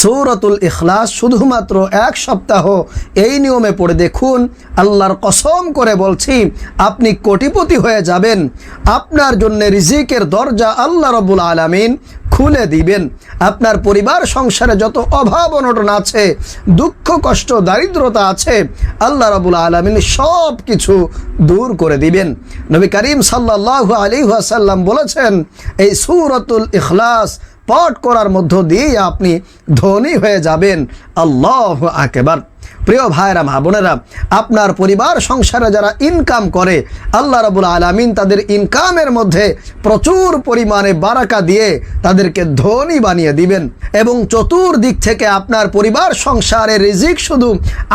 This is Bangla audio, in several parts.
সৌরতুল ইখলাস শুধুমাত্র এক সপ্তাহ। এই নিয়মে পড়ে দেখুন, আল্লাহর কসম করে বলছি, আপনি কোটিপতি হয়ে যাবেন। আপনার জন্য রিজিকের দরজা আল্লাহ রবুল আলামিন খুলে দিবেন। আপনার পরিবার, সংসারে যত অভাব অনটন আছে, দুঃখ, কষ্ট, দারিদ্রতা আছে, আল্লাহ রবুল আলমিন সব কিছু দূর করে দিবেন। নবী করিম সাল্লাহ আলী সাল্লাম বলেছেন, এই সুরতুল ইখলাস পাঠ করার মধ্য দিয়ে আপনি ধনী হয়ে যাবেন। আল্লাহ আকেবার। প্রিয় ভাইরা, মা বোনেরা, আপনার পরিবার, সংসারে যারা ইনকাম করে, আল্লাহ রাবুল আলমিন তাদের ইনকামের মধ্যে প্রচুর পরিমাণে বারাকা দিয়ে তাদেরকে ধনী বানিয়ে দিবেন এবং চতুর্দিক থেকে আপনার পরিবার, সংসারে রিজিক শুধু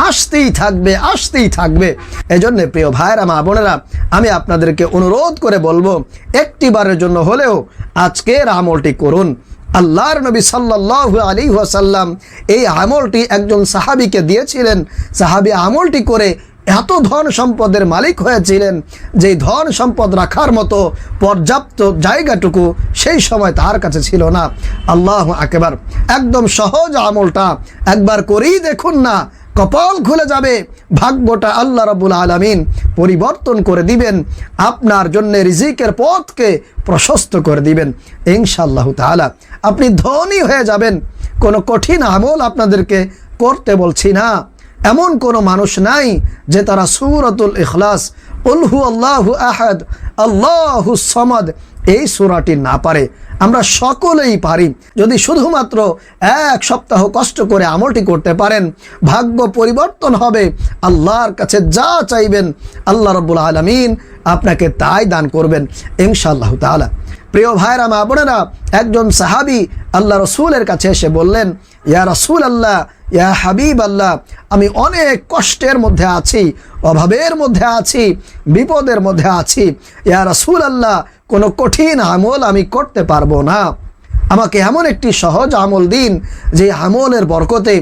আসতেই থাকবে আসতেই থাকবে। এজন্য প্রিয় ভাইরা, মা বোনেরা, আমি আপনাদেরকে অনুরোধ করে বলব, একটিবারের জন্য হলেও আজকের আমলটি করুন। আল্লাহর নবী সাল্লাহ আলী ওয়াসাল্লাম এই আমলটি একজন সাহাবিকে দিয়েছিলেন। সাহাবি আমলটি করে এত ধন সম্পদের মালিক হয়েছিলেন যে ধন সম্পদ রাখার মতো পর্যাপ্ত জায়গাটুকু সেই সময় তার কাছে ছিল না। আল্লাহ একেবার একদম সহজ আমলটা। একবার করেই দেখুন না কপাল খুলে যাবে, ভাগ্যটা আল্লাহ রবুল আলমিন পরিবর্তন করে দিবেন, আপনার জন্য রিজিকের পথকে প্রশস্ত করে দিবেন। ইনশাল্লাহ তালা আপনি ধনী হয়ে যাবেন, কোনো কঠিন আমল আপনাদেরকে করতে বলছি না। এমন কোনো মানুষ নাই যে তারা সুরতুল ইখলাস উলহু আল্লাহু আহাদ, আল্লাহু সমাদ এই সুরাটি না পারে, আমরা সকলেই পারি। যদি শুধুমাত্র এক সপ্তাহ কষ্ট করে আমলটি করতে পারেন, ভাগ্য পরিবর্তন হবে। আল্লাহর কাছে যা চাইবেন, আল্লাহ রব্বুল আলমিন আপনাকে তাই দান করবেন, ইনশাআল্লাহ তালা প্রিয় ভাইরা, মা বোনেরা, একজন সাহাবি আল্লাহ রসুলের কাছে এসে বললেন, ইয়া রসুল আল্লাহ ইয়া হাবিব আল্লাহ আমি অনেক কষ্টের মধ্যে আছি, অভাবের মধ্যে আছি, বিপদের মধ্যে আছি। ইয়া রসুল আল্লাহ কোনো কঠিন আমল আমি করতে পারব না। আমাকে এমন একটি সহজ আমল দিন, যে আমলের বরকতে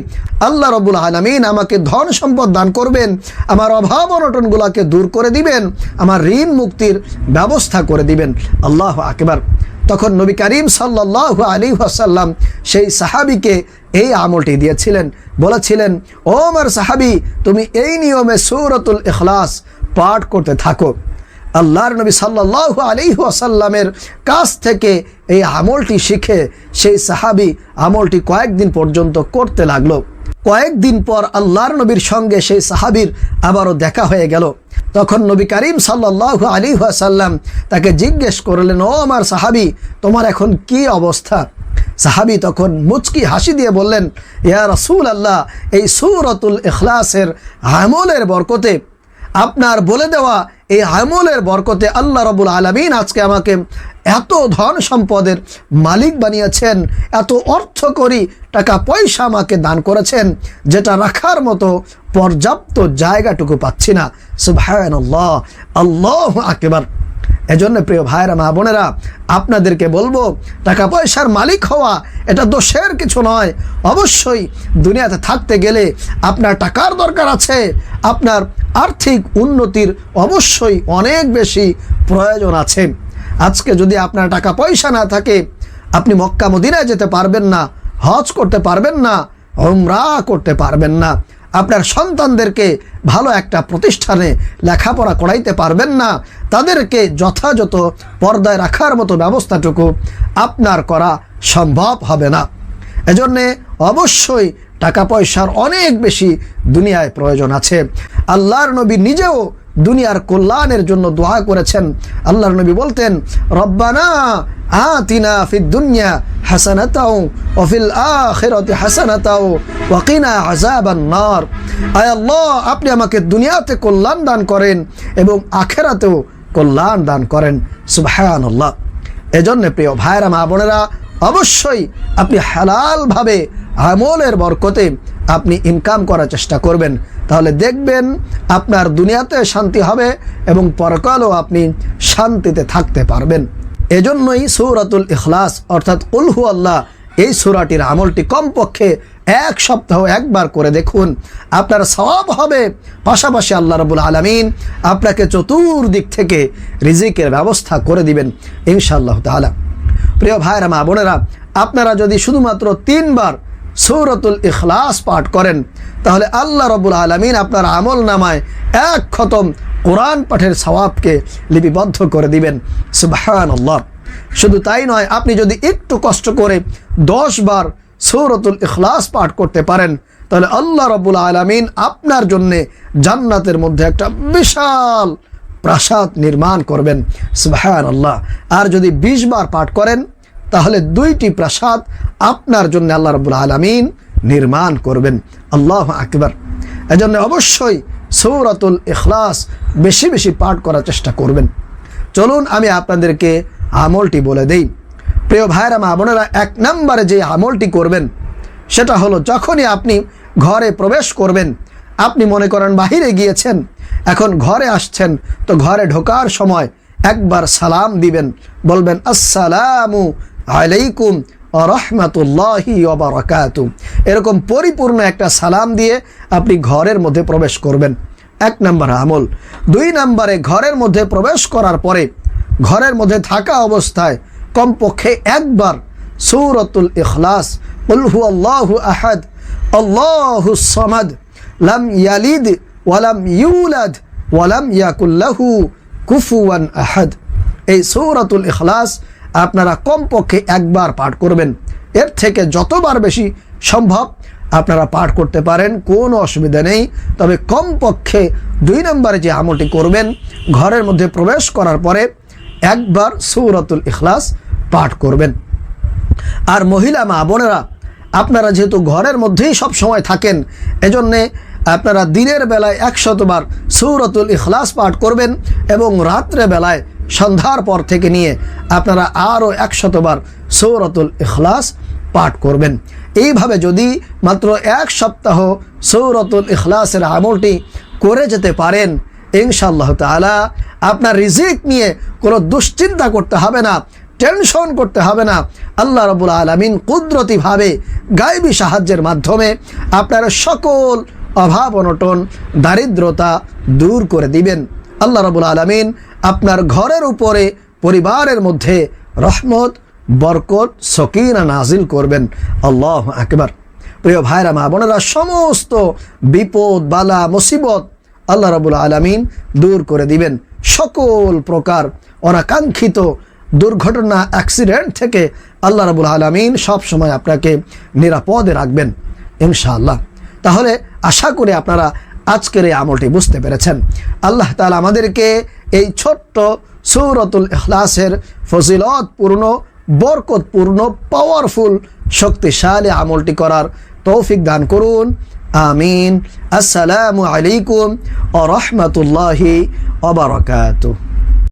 আল্লাহ রবুল আলমিন আমাকে ধন সম্পদ দান করবেন, আমার অভাব অনটনগুলোকে দূর করে দিবেন, আমার ঋণ মুক্তির ব্যবস্থা করে দিবেন। আল্লাহ আকবার। তখন নবী করিম সাল্লাহ আলী আসাল্লাম সেই সাহাবিকে এই আমলটি দিয়েছিলেন। বলেছিলেন, ও আমার সাহাবি, তুমি এই নিয়মে সৌরতুল ইখলাস পাঠ করতে থাকো। আল্লাহর নবী সাল্লাহ আলী আসাল্লামের কাছ থেকে এই আমলটি শিখে সেই সাহাবি আমলটি কয়েকদিন পর্যন্ত করতে লাগল। কয়েকদিন পর আল্লাহর নবীর সঙ্গে সেই সাহাবির আবারও দেখা হয়ে গেল। তখন নবী করিম সাল্লাহ আলী তাকে জিজ্ঞেস করলেন, ও আমার সাহাবি, তোমার এখন কি অবস্থা? সাহাবি তখন মুচকি হাসি দিয়ে বললেন, ইয়া রসুল আল্লাহ এই সুরতুল ইখলাসের আমলের বরকতে আপনার বলে দেওয়া এই আমলের বরকতে আল্লাহ রবুল আলমিন আজকে আমাকে এত ধন সম্পদের মালিক বানিয়েছেন, এত অর্থ করি টাকা পয়সা আমাকে দান করেছেন, যেটা রাখার মতো পর্যাপ্ত জায়গাটুকু পাচ্ছি না। সুভায়ন আল্লাহ আল্লাহ আকেবার। এজন্য প্রিয় ভাইরা মা বোনেরা, আপনাদেরকে বলব, টাকা পয়সার মালিক হওয়া এটা দোষের কিছু নয়। অবশ্যই দুনিয়াতে থাকতে গেলে আপনার টাকার দরকার আছে আপনার আর্থিক উন্নতির অবশ্যই অনেক বেশি প্রয়োজন আছে। আজকে যদি আপনার টাকা পয়সা না থাকে, আপনি মক্কা মদিনায় যেতে পারবেন না, হজ করতে পারবেন না হোমরা করতে পারবেন না। আপনার সন্তানদেরকে ভালো একটা প্রতিষ্ঠানে লেখাপড়া করাইতে পারবেন না। তাদেরকে যথাযথ পর্দায় রাখার মতো ব্যবস্থাটুকু আপনার করা সম্ভব হবে না। এজন্যে অবশ্যই টাকা পয়সার অনেক বেশি দুনিয়ায় প্রয়োজন আছে। আল্লাহর নবী নিজেও দুনিয়ার কল্যাণের জন্য দোয়া করেছেন। আল্লাহর নবী বলতেন, রব্বানা আতিনা ফিদ দুনিয়া হাসানাতাও ওফিল আখিরাতি হাসানাতাও ওয়াকিনা আযাবান নার। আয় আল্লাহ, আপনি আমাকে দুনিয়াতে কল্যাণ দান করেন এবং আখেরাতেও কল্যাণ দান করেন। সুবহানাল্লাহ। এজন্য প্রিয় ভাইরা মা বোনেরা, অবশ্যই আপনি হালালভাবে আমলের বরকতে আপনি ইনকাম করার চেষ্টা করবেন। তাহলে দেখবেন আপনার দুনিয়াতে শান্তি হবে এবং পরকালও আপনি শান্তিতে থাকতে পারবেন। এজন্যই সৌরাতুল ইখলাস অর্থাৎ উলহু আল্লাহ এই সুরাটির আমলটি কমপক্ষে এক সপ্তাহ একবার করে দেখুন। আপনার সব হবে। পাশাপাশি আল্লাহ রবুল আলমিন আপনাকে চতুর্দিক থেকে রিজিকের ব্যবস্থা করে দিবেন ইনশাআল্লাহ তালা প্রিয় ভাইরা মা বোনেরা, আপনারা যদি শুধুমাত্র তিনবার সৌরতুল ইখলাস পাঠ করেন। তাহলে আল্লাহ রবুল আলমিন আপনার আমল নামায় এক খতম কোরআন পাঠের সওয়াবকে লিপিবদ্ধ করে দিবেন। সুবাহান আল্লাহ শুধু তাই নয়, আপনি যদি একটু কষ্ট করে দশ বার সৌরতুল ইখলাস পাঠ করতে পারেন, তাহলে আল্লাহ রবুল আলমিন আপনার জন্যে জান্নাতের মধ্যে একটা বিশাল প্রাসাদ নির্মাণ করবেন। সুবাহান আল্লাহ আর যদি বিশ বার পাঠ করেন তাহলে দুইটি প্রাসাদ আপনার জন্য আল্লাহ রবুল আলমিন নির্মাণ করবেন। আল্লাহ আকবর। এজন্য অবশ্যই সৌরাতুল ইখলাস বেশি বেশি পাঠ করার চেষ্টা করবেন। চলুন আমি আপনাদেরকে আমলটি বলে দেই। প্রিয় ভাইরা মা বোনেরা, এক নম্বরে যে আমলটি করবেন, সেটা হলো যখনই আপনি ঘরে প্রবেশ করবেন, আপনি মনে করেন বাহিরে গিয়েছেন, এখন ঘরে আসছেন, তো ঘরে ঢোকার সময় একবার সালাম দিবেন, বলবেন, আসসালামু আলাইকুম রহমতুল্লাহি ওবরাকাত এরকম পরিপূর্ণ একটা সালাম দিয়ে আপনি ঘরের মধ্যে প্রবেশ করবেন। এক নম্বর আমল। দুই নম্বরে ঘরের মধ্যে প্রবেশ করার পরে ঘরের মধ্যে থাকা অবস্থায় কমপক্ষে একবার সৌরতুল ইখলাস উলহু আল্লাহ আহাদ, আল্লাহু সমাদ, লাম ইয়ালিদ ওয়ালাম ইউলাদ ওয়ালাম ইয়াকুল্লাহু কুফুয়ান আহাদ। এই সৌরাতুল ইখলাস আপনারা কমপক্ষে একবার পাঠ করবেন। এর থেকে যতবার বেশি সম্ভব আপনারা পাঠ করতে পারেন, কোনো অসুবিধা নেই। তবে কমপক্ষে দুই নম্বরে যে আমলটি করবেন, ঘরের মধ্যে প্রবেশ করার পরে একবার সৌরাতুল ইখলাস পাঠ করবেন। আর মহিলা মা বোনেরা আপনারা যেহেতু ঘরের মধ্যেই সব সময় থাকেন, এজন্যে আপনারা দিনের বেলায় একশতবার সৌরতুল ইখলাস পাঠ করবেন এবং রাত্রে বেলায় সন্ধ্যার পর থেকে নিয়ে আপনারা আরও একশতবার সৌরতুল ইখলাস পাঠ করবেন। এইভাবে যদি মাত্র এক সপ্তাহ সৌরতুল ইখলাসের আমলটি করে যেতে পারেন, ইনশাআল্লাহ তালা আপনার রিজিক নিয়ে কোনো দুশ্চিন্তা করতে হবে না, টেনশন করতে হবে না। আল্লাহ রবুল আলমিন কুদরতিভাবে গায়েবী সাহায্যের মাধ্যমে আপনার সকল অভাব অনটন, দারিদ্রতা দূর করে দিবেন। আল্লাহ রবুল আলমিন আপনার ঘরের উপরে, পরিবারের মধ্যে রহমত, বরকত, সকিনা নাজিল করবেন। আল্লাহ একবার প্রিয় ভাইরা, মা বোনেরা, সমস্ত বিপদ, বালা, মুসিবত আল্লাহ রবুল আলমিন দূর করে দিবেন। সকল প্রকার অনাকাঙ্ক্ষিত দুর্ঘটনা, অ্যাক্সিডেন্ট থেকে আল্লাহ রবুল আলমিন সবসময় আপনাকে নিরাপদে রাখবেন। ইনশাআল্লাহ। তাহলে আশা করি আপনারা আজকের এই আমলটি বুঝতে পেরেছেন। আল্লাহ তালা আমাদেরকে এই ছোট্ট সৌরতুল ইখলাসের ফজিলতপূর্ণ, বরকতপূর্ণ পাওয়ারফুল শক্তিশালী আমলটি করার তৌফিক দান করুন। আমিন। আসসালামু আলাইকুম ও রহমতুল্লাহি অবরকাত